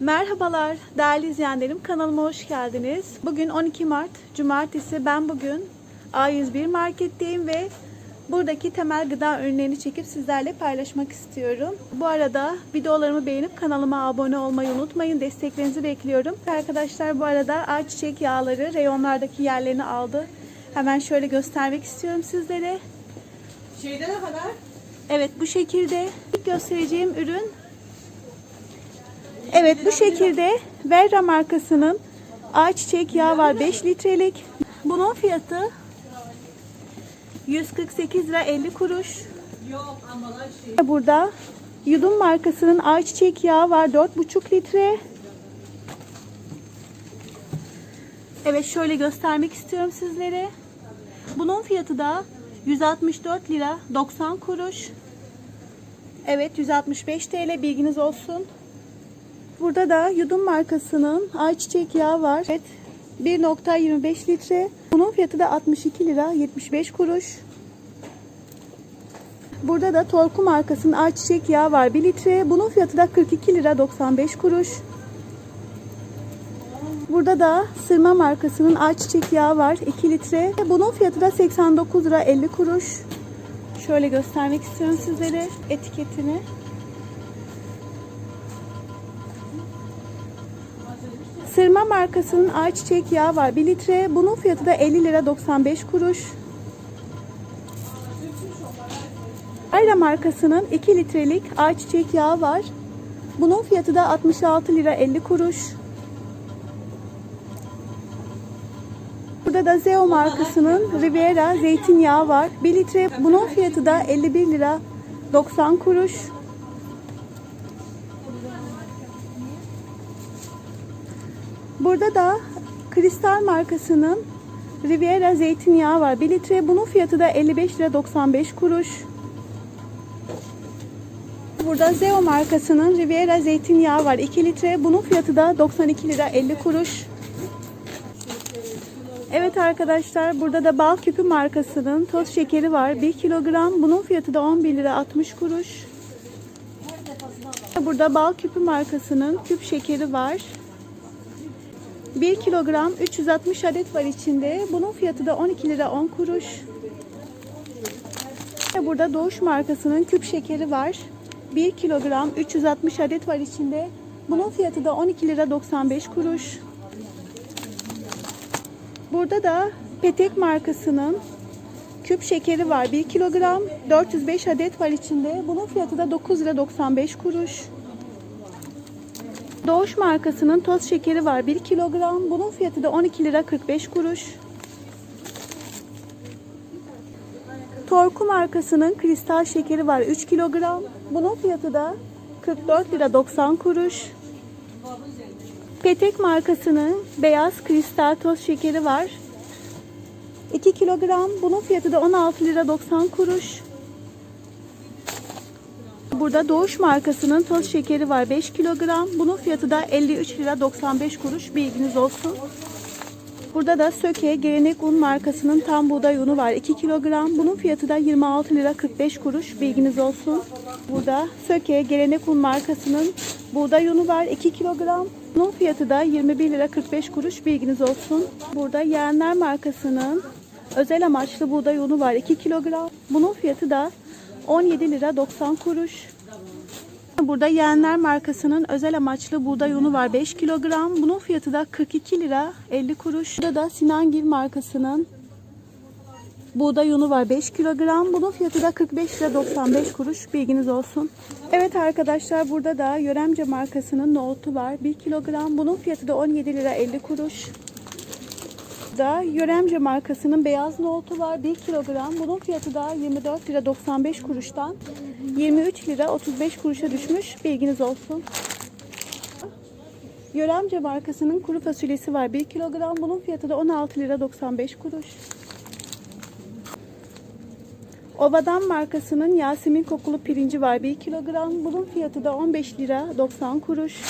Merhabalar değerli izleyenlerim kanalıma hoş geldiniz. Bugün 12 Mart Cumartesi ben bugün A101 marketteyim ve buradaki temel gıda ürünlerini çekip sizlerle paylaşmak istiyorum. Bu arada videolarımı beğenip kanalıma abone olmayı unutmayın. Desteklerinizi bekliyorum. Arkadaşlar bu arada ayçiçek yağları reyonlardaki yerlerini aldı. Hemen şöyle göstermek istiyorum sizlere. Şeyde ne kadar? Evet bu şekilde İlk göstereceğim ürün Evet bu şekilde Verra markasının ayçiçek yağı var 5 litrelik. Bunun fiyatı 148 lira 50 kuruş. Burada Yudum markasının ayçiçek yağı var 4,5 litre. Evet şöyle göstermek istiyorum sizlere. Bunun fiyatı da 164 lira 90 kuruş. Evet 165 TL bilginiz olsun. Burada da Yudum markasının ayçiçek yağı var. Evet 1.25 litre. Bunun fiyatı da 62 lira 75 kuruş. Burada da Torku markasının ayçiçek yağı var 1 litre. Bunun fiyatı da 42 lira 95 kuruş. Burada da Sırma markasının ayçiçek yağı var 2 litre. Bunun fiyatı da 89 lira 50 kuruş. Şöyle göstermek istiyorum sizlere etiketini. Sırma markasının ayçiçek yağı var 1 litre. Bunun fiyatı da 50 lira 95 kuruş. Ayra markasının 2 litrelik ayçiçek yağı var. Bunun fiyatı da 66 lira 50 kuruş. Burada da Zeo markasının Riviera zeytinyağı var. 1 litre bunun fiyatı da 51 lira 90 kuruş. Burada da Kristal markasının Riviera zeytinyağı var. 1 litre bunun fiyatı da 55 lira 95 kuruş. Burada Zeo markasının Riviera zeytinyağı var. 2 litre. Bunun fiyatı da 92 lira 50 kuruş. Evet arkadaşlar burada da bal küpü markasının toz şekeri var. 1 kilogram. Bunun fiyatı da 11 lira 60 kuruş. Burada bal küpü markasının küp şekeri var. 1 kilogram 360 adet var içinde. Bunun fiyatı da 12 lira 10 kuruş. Burada Doğuş markasının küp şekeri var. 1 kilogram 360 adet var içinde. Bunun fiyatı da 12 lira 95 kuruş. Burada da Petek markasının küp şekeri var. 1 kilogram 405 adet var içinde. Bunun fiyatı da 9 lira 95 kuruş. Doğuş markasının toz şekeri var. 1 kilogram. Bunun fiyatı da 12 lira 45 kuruş. Torku markasının kristal şekeri var 3 kilogram. Bunun fiyatı da 44 lira 90 kuruş. Petek markasının beyaz kristal toz şekeri var. 2 kilogram. Bunun fiyatı da 16 lira 90 kuruş. Burada Doğuş markasının toz şekeri var 5 kilogram. Bunun fiyatı da 53 lira 95 kuruş. Bilginiz olsun. Burada da Söke Gelenek Un markasının tam buğday unu var 2 kilogram. Bunun fiyatı da 26 lira 45 kuruş. Bilginiz olsun. Burada Söke Gelenek Un markasının buğday unu var 2 kilogram. Bunun fiyatı da 21 lira 45 kuruş. Bilginiz olsun. Burada Yeğenler markasının özel amaçlı buğday unu var 2 kilogram. Bunun fiyatı da 17 lira 90 kuruş. Burada Yeğenler markasının özel amaçlı buğday unu var 5 kilogram. Bunun fiyatı da 42 lira 50 kuruş. Burada da Sinangil markasının buğday unu var 5 kilogram. Bunun fiyatı da 45 lira 95 kuruş. Bilginiz olsun. Evet arkadaşlar burada da Yöremce markasının nohutu var 1 kilogram. Bunun fiyatı da 17 lira 50 kuruş. Da Yöremce markasının beyaz nohutu var 1 kilogram. Bunun fiyatı da 24 lira 95 kuruştan 23 lira 35 kuruşa düşmüş. Bilginiz olsun. Yöremce markasının kuru fasulyesi var 1 kilogram. Bunun fiyatı da 16 lira 95 kuruş. Obadan markasının Yasemin kokulu pirinci var 1 kilogram. Bunun fiyatı da 15 lira 90 kuruş.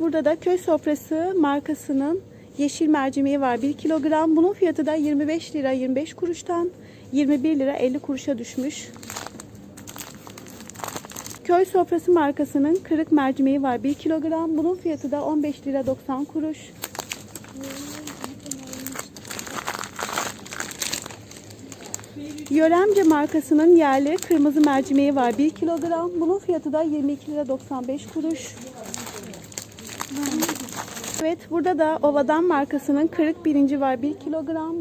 Burada da köy sofrası markasının yeşil mercimeği var 1 kilogram. Bunun fiyatı da 25 lira 25 kuruştan 21 lira 50 kuruşa düşmüş. Köy sofrası markasının kırık mercimeği var 1 kilogram. Bunun fiyatı da 15 lira 90 kuruş. Yöremce markasının yerli kırmızı mercimeği var 1 kilogram. Bunun fiyatı da 22 lira 95 kuruş. Evet burada da Ovadan markasının kırık birinci var 1 kilogram.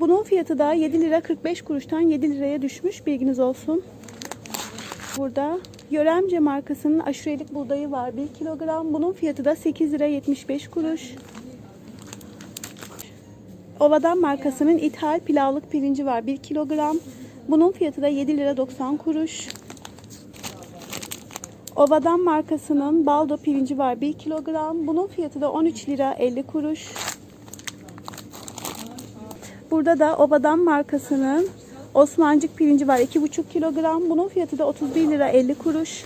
Bunun fiyatı da 7 lira 45 kuruştan 7 liraya düşmüş bilginiz olsun. Burada Yöremce markasının aşurelik buğdayı var 1 kilogram. Bunun fiyatı da 8 lira 75 kuruş. Ovadan markasının ithal pilavlık pirinci var 1 kilogram. Bunun fiyatı da 7 lira 90 kuruş. Ovadan markasının baldo pirinci var 1 kilogram. Bunun fiyatı da 13 lira 50 kuruş. Burada da Ovadan markasının Osmancık pirinci var 2,5 kilogram. Bunun fiyatı da 31 lira 50 kuruş.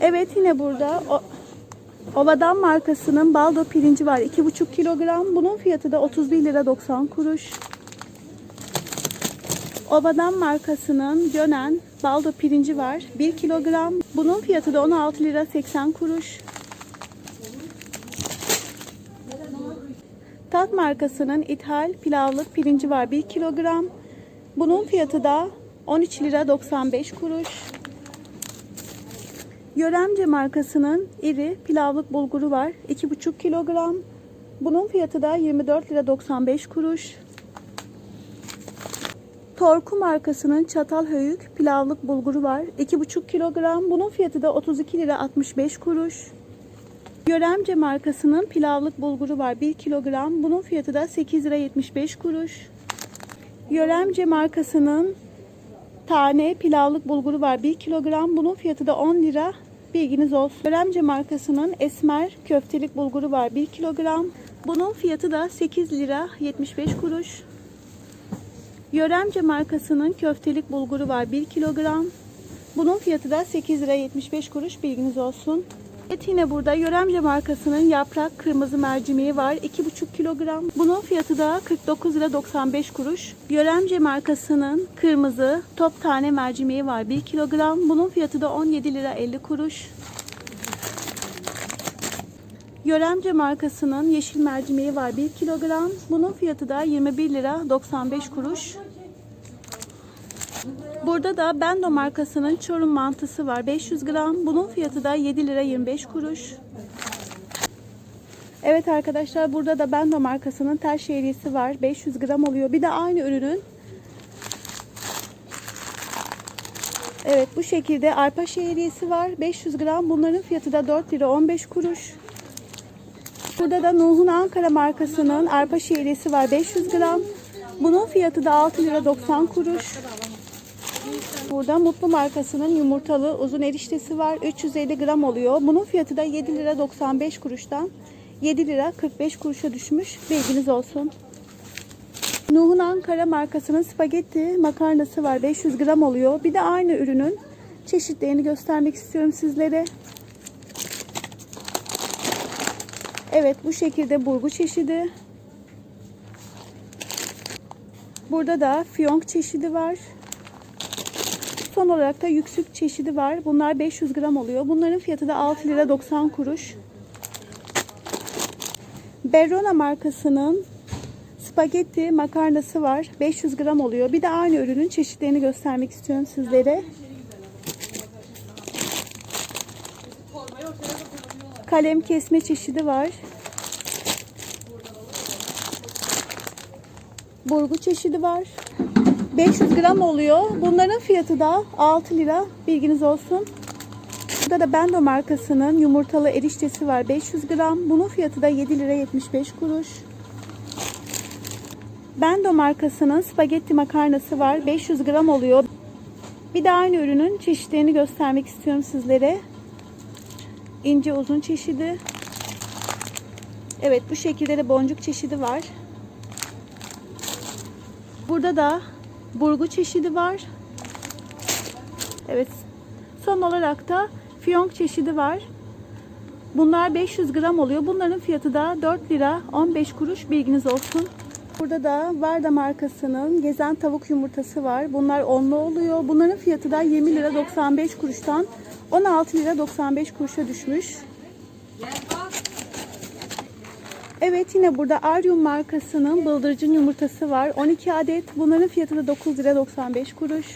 Evet yine burada Ovadan markasının baldo pirinci var 2,5 kilogram. Bunun fiyatı da 31 lira 90 kuruş. Ovadan markasının Gönen baldo pirinci var 1 kilogram. Bunun fiyatı da 16 lira 80 kuruş. Tat markasının ithal pilavlık pirinci var 1 kilogram. Bunun fiyatı da 13 lira 95 kuruş. Yöremce markasının iri pilavlık bulguru var 2,5 kilogram. Bunun fiyatı da 24 lira 95 kuruş. Torku markasının çatal höyük pilavlık bulguru var 2,5 kilogram. Bunun fiyatı da 32 lira 65 kuruş. Göremce markasının pilavlık bulguru var 1 kilogram. Bunun fiyatı da 8 lira 75 kuruş. Yöremce markasının tane pilavlık bulguru var 1 kilogram. Bunun fiyatı da 10 lira. Bilginiz olsun. Yöremce markasının esmer köftelik bulguru var 1 kilogram. Bunun fiyatı da 8 lira 75 kuruş. Yöremce markasının köftelik bulguru var 1 kilogram. Bunun fiyatı da 8 lira 75 kuruş bilginiz olsun. Evet yine burada Yöremce markasının yaprak kırmızı mercimeği var 2,5 kilogram. Bunun fiyatı da 49 lira 95 kuruş. Yöremce markasının kırmızı top tane mercimeği var 1 kilogram. Bunun fiyatı da 17 lira 50 kuruş. Yöremce markasının yeşil mercimeği var 1 kilogram. Bunun fiyatı da 21 lira 95 kuruş. Burada da Bendo markasının Çorum mantısı var 500 gram. Bunun fiyatı da 7 lira 25 kuruş. Evet arkadaşlar burada da Bendo markasının tel şehriyesi var 500 gram oluyor. Bir de aynı ürünün Evet bu şekilde arpa şehriyesi var 500 gram. Bunların fiyatı da 4 lira 15 kuruş. Burada da Nuh'un Ankara markasının arpa şehriyesi var 500 gram. Bunun fiyatı da 6 lira 90 kuruş. Burada Mutlu markasının yumurtalı uzun eriştesi var. 350 gram oluyor. Bunun fiyatı da 7 lira 95 kuruştan 7 lira 45 kuruşa düşmüş. Bilginiz olsun. Nuh'un Ankara markasının spagetti makarnası var. 500 gram oluyor. Bir de aynı ürünün çeşitlerini göstermek istiyorum sizlere. Evet bu şekilde burgu çeşidi. Burada da fiyonk çeşidi var. Son olarak da yüksük çeşidi var. Bunlar 500 gram oluyor. Bunların fiyatı da 6 lira 90 kuruş. Berrona markasının spagetti makarnası var. 500 gram oluyor. Bir de aynı ürünün çeşitlerini göstermek istiyorum sizlere. Kalem kesme çeşidi var. Burgu çeşidi var. 500 gram oluyor. Bunların fiyatı da 6 lira. Bilginiz olsun. Burada da Bendo markasının yumurtalı eriştesi var. 500 gram. Bunun fiyatı da 7 lira 75 kuruş. Bendo markasının spagetti makarnası var. 500 gram oluyor. Bir de aynı ürünün çeşitlerini göstermek istiyorum sizlere. İnce uzun çeşidi. Evet bu şekilde de boncuk çeşidi var. Burada da burgu çeşidi var. Evet. Son olarak da fiyonk çeşidi var. Bunlar 500 gram oluyor. Bunların fiyatı da 4 lira 15 kuruş bilginiz olsun. Burada da Varda markasının gezen tavuk yumurtası var. Bunlar onlu oluyor. Bunların fiyatı da 20 lira 95 kuruştan 16 lira 95 kuruşa düşmüş. Evet yine burada Aryum markasının bıldırcın yumurtası var. 12 adet. Bunların fiyatı da 9 lira 95 kuruş.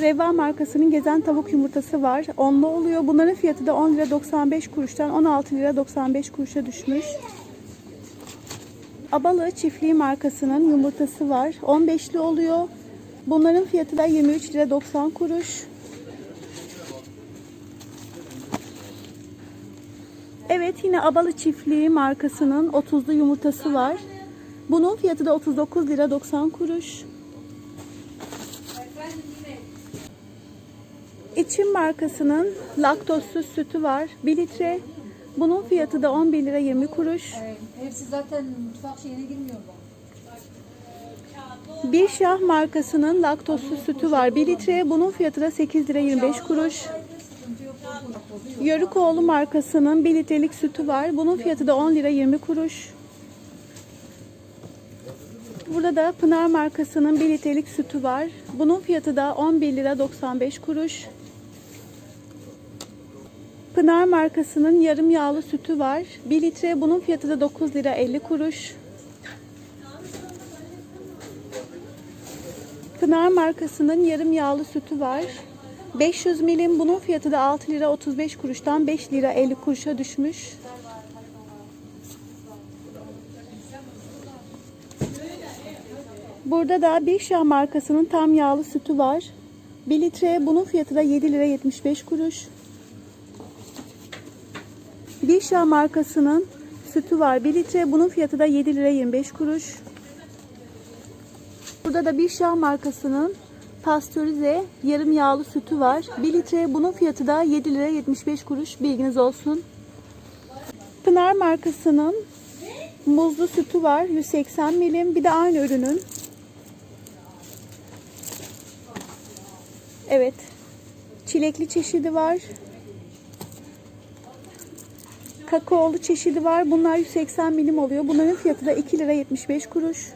Reva markasının gezen tavuk yumurtası var. Onlu oluyor. Bunların fiyatı da 10 lira 95 kuruştan 16 lira 95 kuruşa düşmüş. Abalı çiftliği markasının yumurtası var. 15'li oluyor. Bunların fiyatı da 23 lira 90 kuruş. Evet yine Abalı çiftliği markasının 30'lu yumurtası var. Bunun fiyatı da 39 lira 90 kuruş. İçim markasının laktozsuz sütü var. 1 litre. Bunun fiyatı da 11 lira 20 kuruş. Hepsi zaten mutfak şeyine girmiyor bu. Bir Şah markasının laktozsuz sütü var. 1 litre. Bunun fiyatı da 8 lira 25 kuruş. Yörükoğlu markasının 1 litrelik sütü var. Bunun fiyatı da 10 lira 20 kuruş. Burada da Pınar markasının 1 litrelik sütü var. Bunun fiyatı da 11 lira 95 kuruş. Pınar markasının yarım yağlı sütü var. 1 litre bunun fiyatı da 9 lira 50 kuruş. Pınar markasının yarım yağlı sütü var. 500 milim bunun fiyatı da 6 lira 35 kuruştan 5 lira 50 kuruşa düşmüş. Burada da bir Şah markasının tam yağlı sütü var. 1 litre bunun fiyatı da 7 lira 75 kuruş. Şah markasının sütü var. 1 litre bunun fiyatı da 7 lira 25 kuruş. Burada da Şah markasının pastörize yarım yağlı sütü var. 1 litre bunun fiyatı da 7 lira 75 kuruş. Bilginiz olsun. Pınar markasının muzlu sütü var. 180 milim. Bir de aynı ürünün. Evet. Çilekli çeşidi var. Kakaolu çeşidi var. Bunlar 180 milim oluyor. Bunların fiyatı da 2 lira 75 kuruş.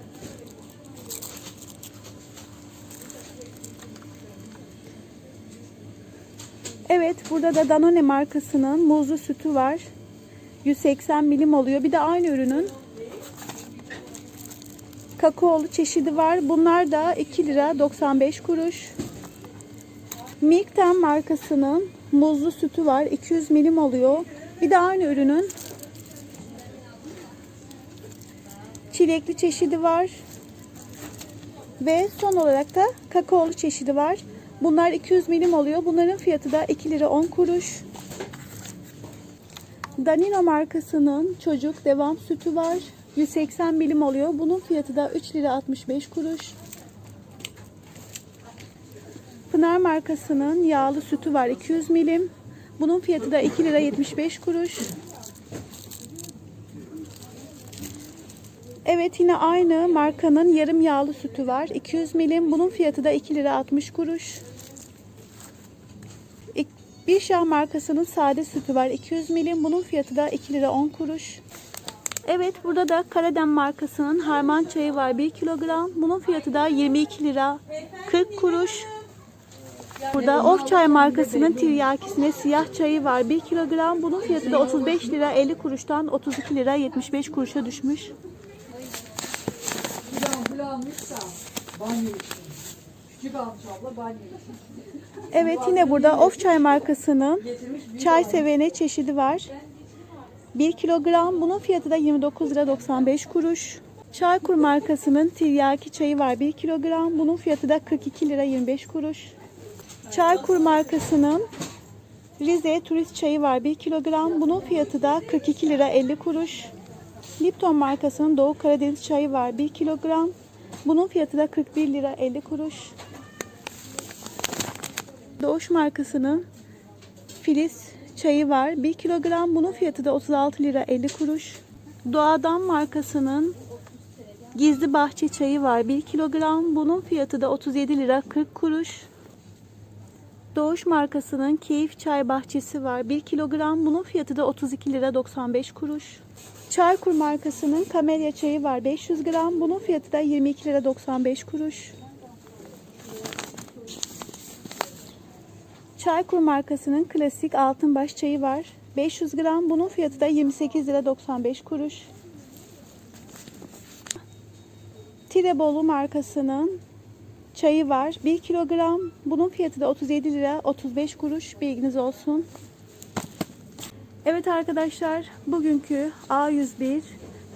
Evet burada da Danone markasının muzlu sütü var. 180 milim oluyor. Bir de aynı ürünün kakaolu çeşidi var. Bunlar da 2 lira 95 kuruş. Milkten markasının muzlu sütü var. 200 milim oluyor. Bir de aynı ürünün çilekli çeşidi var. Ve son olarak da kakaolu çeşidi var. Bunlar 200 milim oluyor. Bunların fiyatı da 2 lira 10 kuruş. Danino markasının çocuk devam sütü var. 180 milim oluyor. Bunun fiyatı da 3 lira 65 kuruş. Pınar markasının yağlı sütü var. 200 milim. Bunun fiyatı da 2 lira 75 kuruş. Evet yine aynı markanın yarım yağlı sütü var. 200 milim. Bunun fiyatı da 2 lira 60 kuruş. Bir Şah markasının sade sütü var. 200 milim. Bunun fiyatı da 2 lira 10 kuruş. Evet burada da Karadem markasının harman çayı var. 1 kilogram. Bunun fiyatı da 22 lira 40 kuruş. Burada Of Çay markasının tiryakisine siyah çayı var. 1 kilogram. Bunun fiyatı da 35 lira 50 kuruştan 32 lira 75 kuruşa düşmüş. Evet yine burada Of Çay markasının çay sevene çeşidi var. 1 kilogram. Bunun fiyatı da 29 lira 95 kuruş. Çaykur markasının tiryaki çayı var 1 kilogram. Bunun fiyatı da 42 lira 25 kuruş. Çaykur markasının Rize turist çayı var 1 kilogram. Bunun fiyatı da 42 lira 50 kuruş. Lipton markasının Doğu Karadeniz çayı var 1 kilogram. Bunun fiyatı da 41 lira 50 kuruş. Doğuş markasının Filiz çayı var. 1 kilogram. Bunun fiyatı da 36 lira 50 kuruş. Doğadan markasının Gizli Bahçe çayı var. 1 kilogram. Bunun fiyatı da 37 lira 40 kuruş. Doğuş markasının Keyif Çay Bahçesi var. 1 kilogram. Bunun fiyatı da 32 lira 95 kuruş. Çaykur markasının kamelya çayı var 500 gram. Bunun fiyatı da 22 lira 95 kuruş. Çaykur markasının klasik altınbaş çayı var. 500 gram. Bunun fiyatı da 28 lira 95 kuruş. Tirebolu markasının çayı var. 1 kilogram. Bunun fiyatı da 37 lira 35 kuruş. Bilginiz olsun. Evet arkadaşlar bugünkü A101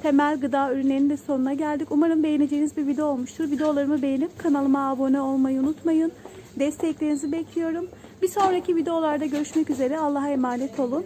temel gıda ürünlerinin de sonuna geldik. Umarım beğeneceğiniz bir video olmuştur. Videolarımı beğenip kanalıma abone olmayı unutmayın. Desteklerinizi bekliyorum. Bir sonraki videolarda görüşmek üzere. Allah'a emanet olun.